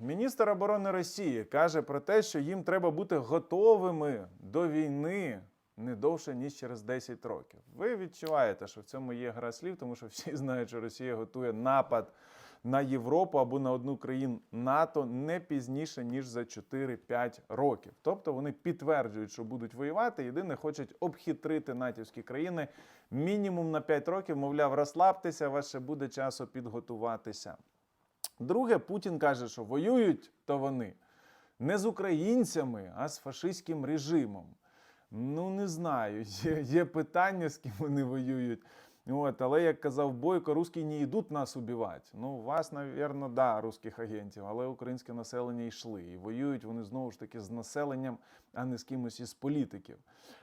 Міністр оборони Росії каже про те, що їм треба бути готовими до війни не довше ніж через 10 років. Ви відчуваєте, що в цьому є гра слів, тому що всі знають, що Росія готує напад на Європу або на одну країну НАТО не пізніше ніж за 4-5 років. Тобто вони підтверджують, що будуть воювати. Єдине, хочуть обхитрити натівські країни мінімум на 5 років. Мовляв, розслабтеся, ще буде часу підготуватися. Друге, Путін каже, що воюють то вони не з українцями, а з фашистським режимом. Ну, не знаю. Є, є питання, з ким вони воюють. От, але як казав Бойко, русські не йдуть нас убивати. Ну, вас, навірно, да, русських агентів, але українське населення йшли. І воюють вони знову ж таки з населенням, а не з кимось із політиків.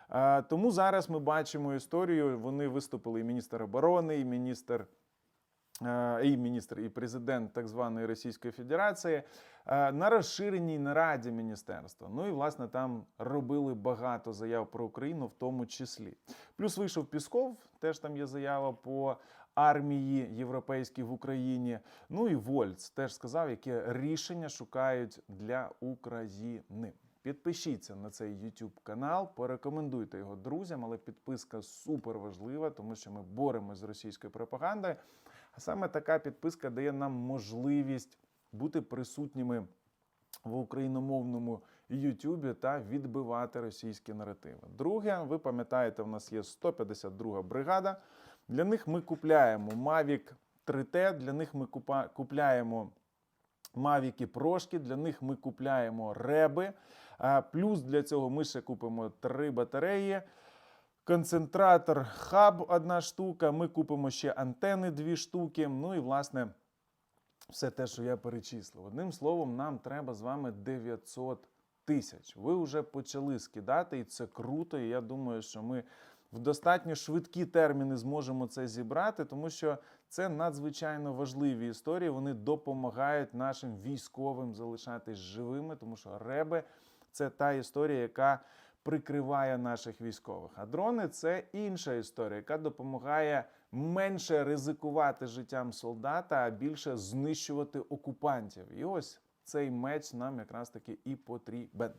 А, тому зараз ми бачимо історію. Вони виступили і міністр оборони, і міністр е, і міністр, і президент так званої Російської Федерації е, на розширеній нараді міністерства. Ну і власне там робили багато заяв про Україну, в тому числі. Плюс вийшов Пісков, теж там є заява по армії європейській в Україні. Ну і Вольц теж сказав, яке рішення шукають для України. Підпишіться на цей YouTube канал, порекомендуйте його друзям, але підписка супер важлива, тому що ми боремося з російською пропагандою. А саме така підписка дає нам можливість бути присутніми в україномовному Ютубі та відбивати російські наративи. Друге, ви пам'ятаєте, в нас є 152 бригада. Для них ми купляємо Mavic 3T, для них ми купляємо Мавіки прошки, для них ми купляємо реби. Плюс для цього ми ще купимо три батареї. Концентратор хаб одна штука. Ми купимо ще антени дві штуки. Ну і власне все те, що я перечислив. Одним словом, нам треба з вами 900 тисяч. Ви вже почали скидати, і це круто. І я думаю, що ми в достатньо швидкі терміни зможемо це зібрати, тому що це надзвичайно важливі історії. Вони допомагають нашим військовим залишатись живими, тому що реби це та історія, яка прикриває наших військових. А дрони це інша історія, яка допомагає менше ризикувати життям солдата, а більше знищувати окупантів. І ось цей меч нам якраз таки і потрібен.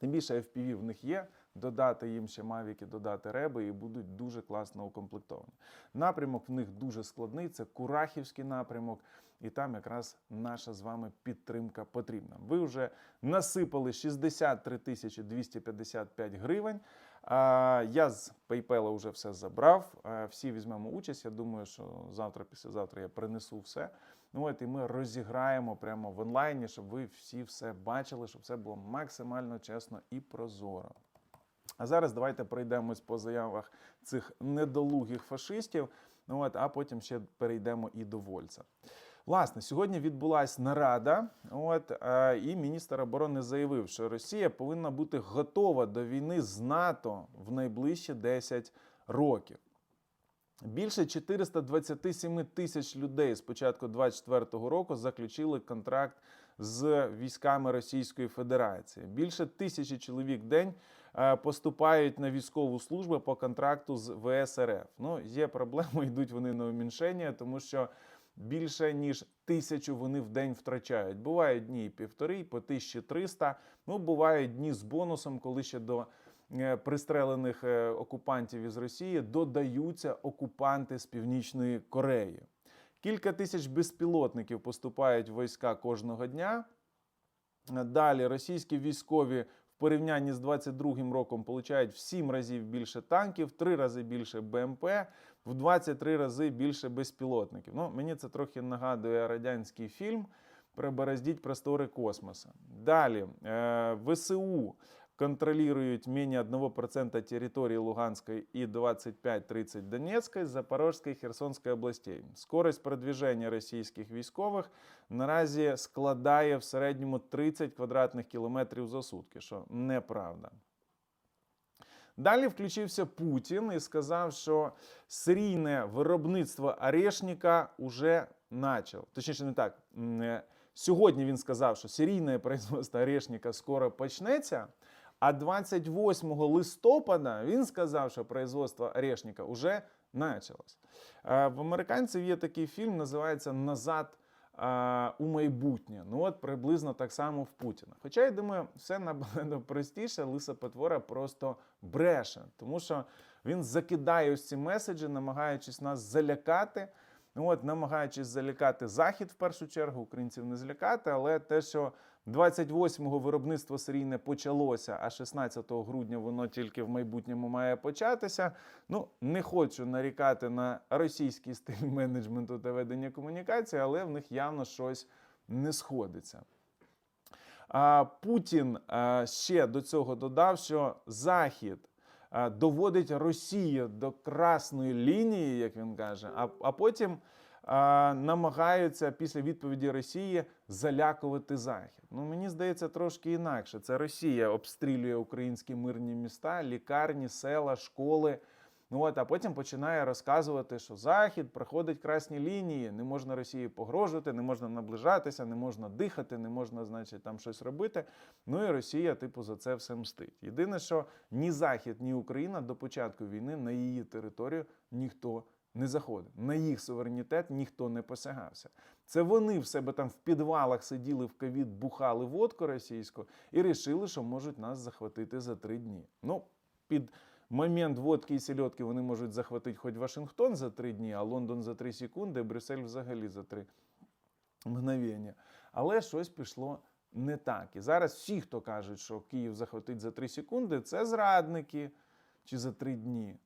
Тим більше FPV в них є, додати їм ще мавіки, додати реби і будуть дуже класно укомплектовані. Напрямок в них дуже складний, це Курахівський напрямок, і там якраз наша з вами підтримка потрібна. Ви вже насипали 63 тисячі 255 гривень. А, Я з PayPal вже все забрав. Всі візьмемо участь. Я думаю, що завтра, післязавтра я принесу все. Ну от і ми розіграємо прямо в онлайні, щоб ви всі все бачили, щоб все було максимально чесно і прозоро. А зараз давайте пройдемось по заявах цих недолугих фашистів. Ну от, а потім ще перейдемо і до Вольца. Власне, сьогодні відбулася нарада. От е, і міністр оборони заявив, що Росія повинна бути готова до війни з НАТО в найближчі 10 років. Більше 427 тисяч людей з початку 2024 року заключили контракт з військами Російської Федерації. Більше тисячі чоловік в день е, поступають на військову службу по контракту з ВСРФ. Ну, є проблема, йдуть вони на уміншення, тому що більше ніж тисячу вони в день втрачають. Бувають дні півтори, і по 1300. Ну, бувають дні з бонусом, коли ще до е, пристрелених е, окупантів із Росії додаються окупанти з Північної Кореї. Кілька тисяч безпілотників поступають в війська кожного дня. Далі російські військові в порівнянні з 22 роком получають в 7 разів більше танків, в 3 рази більше БМП, в 23 рази більше безпілотників. Ну, мені це трохи нагадує радянський фільм «Прибороздіть простори космоса. Далі е, ВСУ контролируют менее 1% территории Луганской и 25-30 Донецкой, Запорожской и Херсонской областей. Скорость продвіження російських військових наразі складає в середньому 30 квадратних кілометрів за сутки, що неправда. Далі включився Путін і сказав, що серійне виробництво орешника уже начав. Точніше, не так. Е, Сьогодні він сказав, що серійне производство орешника скоро почнеться. А 28 листопада він сказав, що производство орешника вже почалось. Е, В американців є такий фільм, називається Назад у майбутнє. Ну от приблизно так само в Путіна. Хоча я думаю, все набагато простіше, лиса потвора просто бреше, тому що він закидає ось ці меседжі, намагаючись нас залякати. Ну, От, намагаючись залякати захід в першу чергу, українців не злякати, але те, що 28-го виробництво серійне почалося, а 16 грудня воно тільки в майбутньому має початися. Ну, не хочу нарікати на російський стиль менеджменту та ведення комунікації, але в них явно щось не сходиться. А Путін ще до цього додав, що Захід доводить Росію до красної лінії, як він каже, а, а потім намагаються після відповіді Росії залякувати Захід. Ну мені здається трошки інакше. Це Росія обстрілює українські мирні міста, лікарні, села, школи. Ну от, а потім починає розказувати, що Захід проходить красні лінії, не можна Росії погрожувати, не можна наближатися, не можна дихати, не можна, значить, там щось робити. Ну і Росія, типу, за це все мстить. Єдине, що ні Захід, ні Україна до початку війни на її територію ніхто не заходив. На їх суверенітет ніхто не посягався. Це вони в себе там в підвалах сиділи в ковід, бухали водку російську і рішили, що можуть нас захватити за три дні. Ну, під момент водки і сільотки вони можуть захватити хоч Вашингтон за три дні, а Лондон за три секунди, Брюссель взагалі за три мгновення. Але щось пішло не так. І зараз всі, хто кажуть, що Київ захватить за три секунди, це зрадники чи за три дні.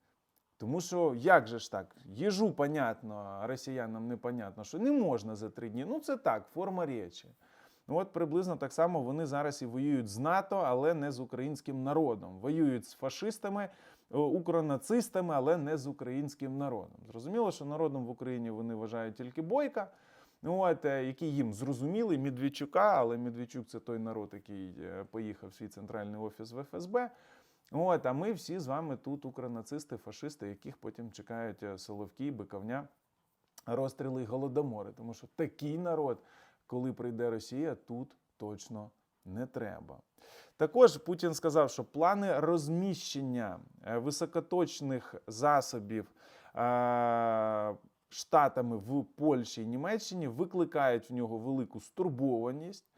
Тому що як же ж так? Їжу, понятно, а росіянам непонятно, що не можна за три дні. Ну, це так, форма речі. Ну, от приблизно так само вони зараз і воюють з НАТО, але не з українським народом. Воюють з фашистами, е, укронацистами, але не з українським народом. Зрозуміло, що народом в Україні вони вважають тільки бойка. Ну, от, е, який їм зрозумілий Медведчука, але Медведчук це той народ, який е, поїхав в свій центральний офіс в ФСБ. От, а ми всі з вами тут укронацисти, фашисти, яких потім чекають е, Соловки, Биковня, розстріли і голодомори. Тому що такий народ, коли прийде Росія, тут точно не треба. Також Путін сказав, що плани розміщення е, високоточних засобів е, штатами в Польщі і Німеччині викликають в нього велику стурбованість.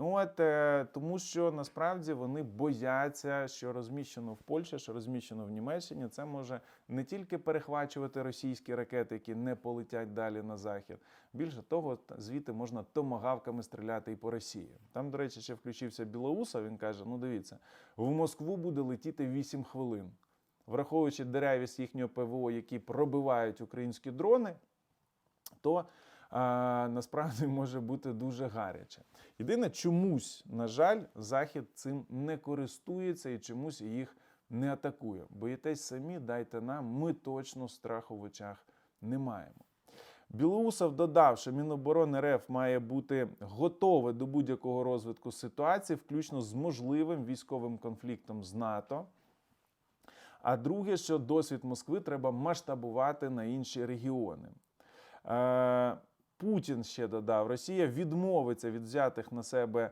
От, е, тому що насправді вони бояться, що розміщено в Польщі, що розміщено в Німеччині, це може не тільки перехвачувати російські ракети, які не полетять далі на захід. Більше того, звідти можна томагавками стріляти і по Росії. Там, до речі, ще включився Білоусов. Він каже: ну дивіться, в Москву буде летіти 8 хвилин. Враховуючи деревість їхнього ПВО, які пробивають українські дрони, то насправді може бути дуже гаряче. Єдине, чомусь, на жаль, Захід цим не користується і чомусь їх не атакує. Боїтесь самі, дайте нам, ми точно страху в очах не маємо. Білоусов додав, що Міноборони РФ має бути готове до будь-якого розвитку ситуації, включно з можливим військовим конфліктом з НАТО. А друге, що досвід Москви треба масштабувати на інші регіони. Е, Путін ще додав, Росія відмовиться від взятих на себе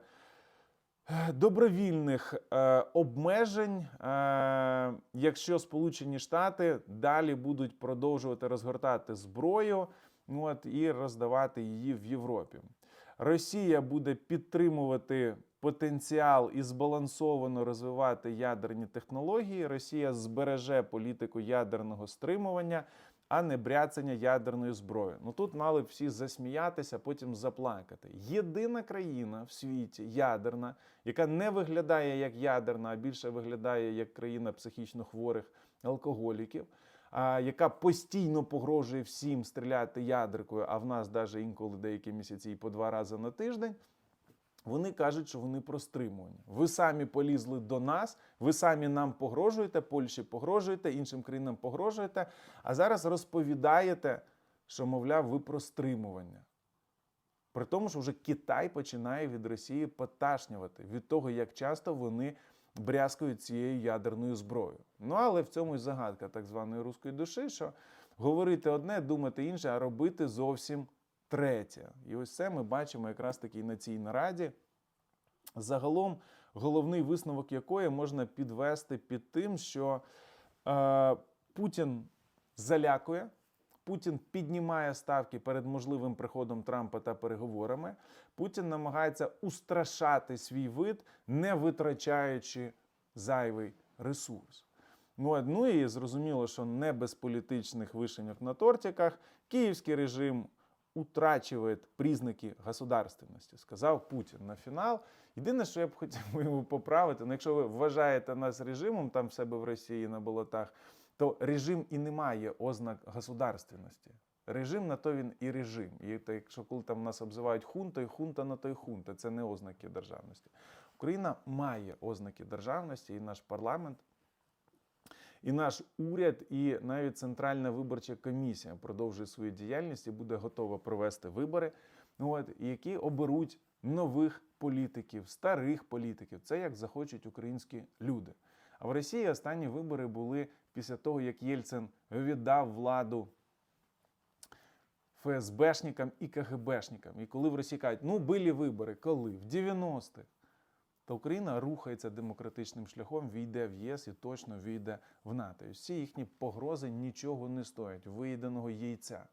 е, добровільних е, обмежень, е, якщо Сполучені Штати далі будуть продовжувати розгортати зброю ну, от, і роздавати її в Європі. Росія буде підтримувати потенціал і збалансовано розвивати ядерні технології. Росія збереже політику ядерного стримування, а не бряцання ядерною зброєю. Ну тут мали б всі засміятися, потім заплакати. Єдина країна в світі ядерна, яка не виглядає як ядерна, а більше виглядає як країна психічно хворих алкоголіків. А, яка постійно погрожує всім стріляти ядеркою, а в нас навіть інколи деякі місяці і по два рази на тиждень. Вони кажуть, що вони про стримування. Ви самі полізли до нас, ви самі нам погрожуєте, Польщі погрожуєте, іншим країнам погрожуєте, а зараз розповідаєте, що, мовляв, ви про стримування. При тому, що вже Китай починає від Росії поташнювати від того, як часто вони брязкають цією ядерною зброєю. Ну але в цьому й загадка так званої руської душі, що говорити одне, думати інше, а робити зовсім третє. І ось це ми бачимо якраз таки на цій нараді. Загалом, головний висновок якої можна підвести під тим, що е, Путін залякує, Путін піднімає ставки перед можливим приходом Трампа та переговорами. Путін намагається устрашати свій вид, не витрачаючи зайвий ресурс. Ну, ну і зрозуміло, що не без політичних вишеньок на тортиках київський режим утрачивает признаки государственності, сказав Путін на фінал. Єдине, що я б хотів його поправити, ну, якщо ви вважаєте нас режимом там в себе в Росії на болотах, то режим і не має ознак государственності. Режим на то він і режим. І то, якщо коли там нас обзивають хунтою, хунта на то й хунта, це не ознаки державності. Україна має ознаки державності, і наш парламент, і наш уряд, і навіть Центральна виборча комісія продовжує свою діяльність і буде готова провести вибори, от, які оберуть нових політиків, старих політиків. Це як захочуть українські люди. А в Росії останні вибори були після того, як Єльцин віддав владу ФСБшникам і КГБшникам. І коли в Росії кажуть, ну були вибори, коли? В 90-х. То Україна рухається демократичним шляхом, війде в ЄС і точно війде в НАТО. І всі їхні погрози нічого не стоять, виїденого яйця.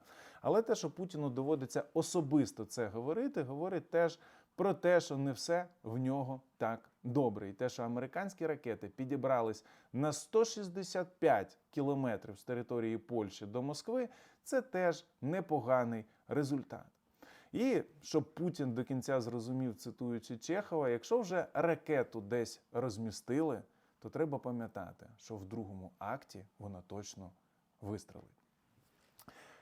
Але те, що Путіну доводиться особисто це говорити, говорить теж про те, що не все в нього так добре. І те, що американські ракети підібрались на 165 кілометрів з території Польщі до Москви, це теж непоганий результат. І щоб Путін до кінця зрозумів, цитуючи Чехова, якщо вже ракету десь розмістили, то треба пам'ятати, що в другому акті вона точно вистрелить.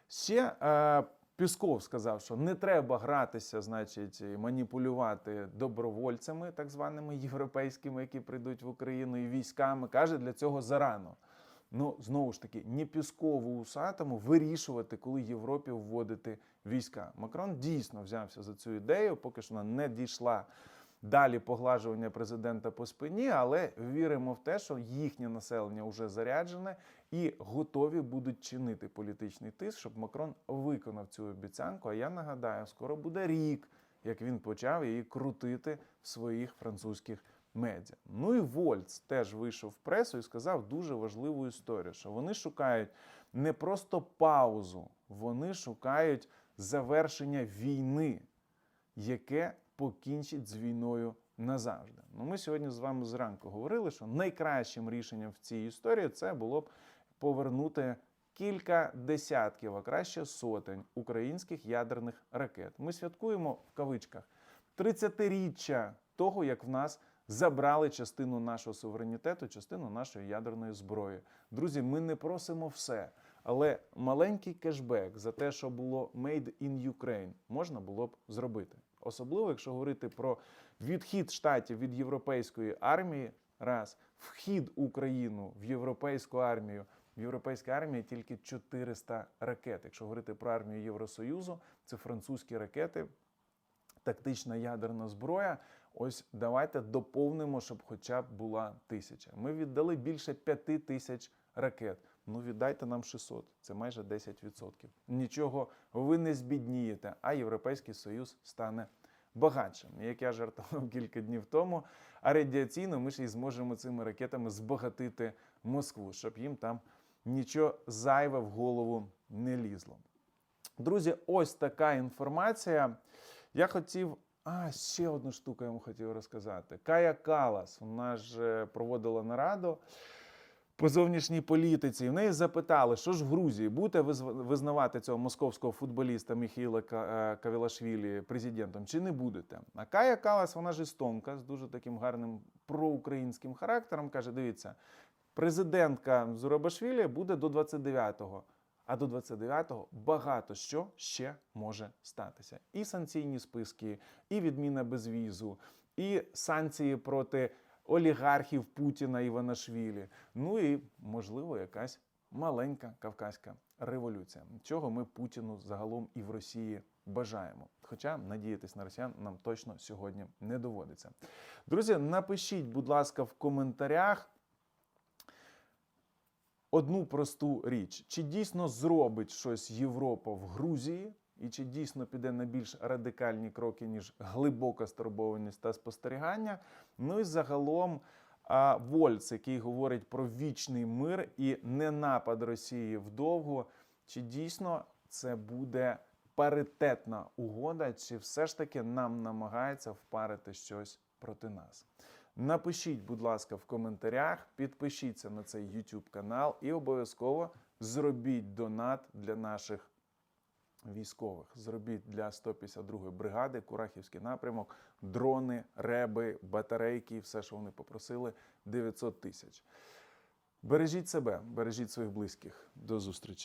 Ще е, Пісков сказав, що не треба гратися, значить, маніпулювати добровольцями, так званими європейськими, які прийдуть в Україну, і військами. Каже, для цього зарано. Ну, знову ж таки, не Піскову усатому вирішувати, коли Європі вводити війська. Макрон дійсно взявся за цю ідею, поки що вона не дійшла далі поглажування президента по спині, але віримо в те, що їхнє населення вже заряджене і готові будуть чинити політичний тиск, щоб Макрон виконав цю обіцянку. А я нагадаю, скоро буде рік, як він почав її крутити в своїх французьких медіа. Ну і Вольц теж вийшов в пресу і сказав дуже важливу історію, що вони шукають не просто паузу, вони шукають завершення війни, яке покінчить з війною назавжди. Ну, ми сьогодні з вами зранку говорили, що найкращим рішенням в цій історії це було б повернути кілька десятків, а краще сотень українських ядерних ракет. Ми святкуємо в кавичках 30-річчя того, як в нас забрали частину нашого суверенітету, частину нашої ядерної зброї. Друзі, ми не просимо все, але маленький кешбек за те, що було made in Ukraine, можна було б зробити. Особливо, якщо говорити про відхід штатів від європейської армії, раз вхід Україну в європейську армію. В європейській армії тільки 400 ракет. Якщо говорити про армію Євросоюзу, це французькі ракети, тактична ядерна зброя. Ось давайте доповнимо, щоб хоча б була тисяча. Ми віддали більше п'яти тисяч ракет. Ну віддайте нам 600, це майже 10%. Нічого ви не збіднієте, а Європейський Союз стане багатшим. Як я жартував кілька днів тому, а радіаційно ми ж і зможемо цими ракетами збагатити Москву, щоб їм там нічого зайве в голову не лізло. Друзі, ось така інформація. Я хотів. А, ще одну штуку я вам хотів розказати. Кая Калас, вона ж е, проводила нараду по зовнішній політиці. В неї запитали, що ж в Грузії будете визнавати цього московського футболіста Міхіла е, Кавілашвілі президентом, чи не будете? А Кая Калас, вона ж з дуже таким гарним проукраїнським характером. каже: дивіться, президентка Зурабашвілі буде до 29-го. А до 29-го багато що ще може статися. І санкційні списки, і відміна безвізу, і санкції проти олігархів Путіна Іванашвілі. Ну і, можливо, якась маленька кавказька революція. Чого ми Путіну загалом і в Росії бажаємо. Хоча надіятись на росіян нам точно сьогодні не доводиться. Друзі, напишіть, будь ласка, в коментарях одну просту річ: чи дійсно зробить щось Європа в Грузії, і чи дійсно піде на більш радикальні кроки, ніж глибока стурбованість та спостерігання? Ну і загалом. Вольц, який говорить про вічний мир і не напад Росії вдовго, чи дійсно це буде паритетна угода, чи все ж таки нам намагається впарити щось проти нас. Напишіть, будь ласка, в коментарях, підпишіться на цей YouTube канал і обов'язково зробіть донат для наших військових. Зробіть для 152-ї бригади Курахівський напрямок, дрони, реби, батарейки, все, що вони попросили, 900 тисяч. Бережіть себе, бережіть своїх близьких. До зустрічі.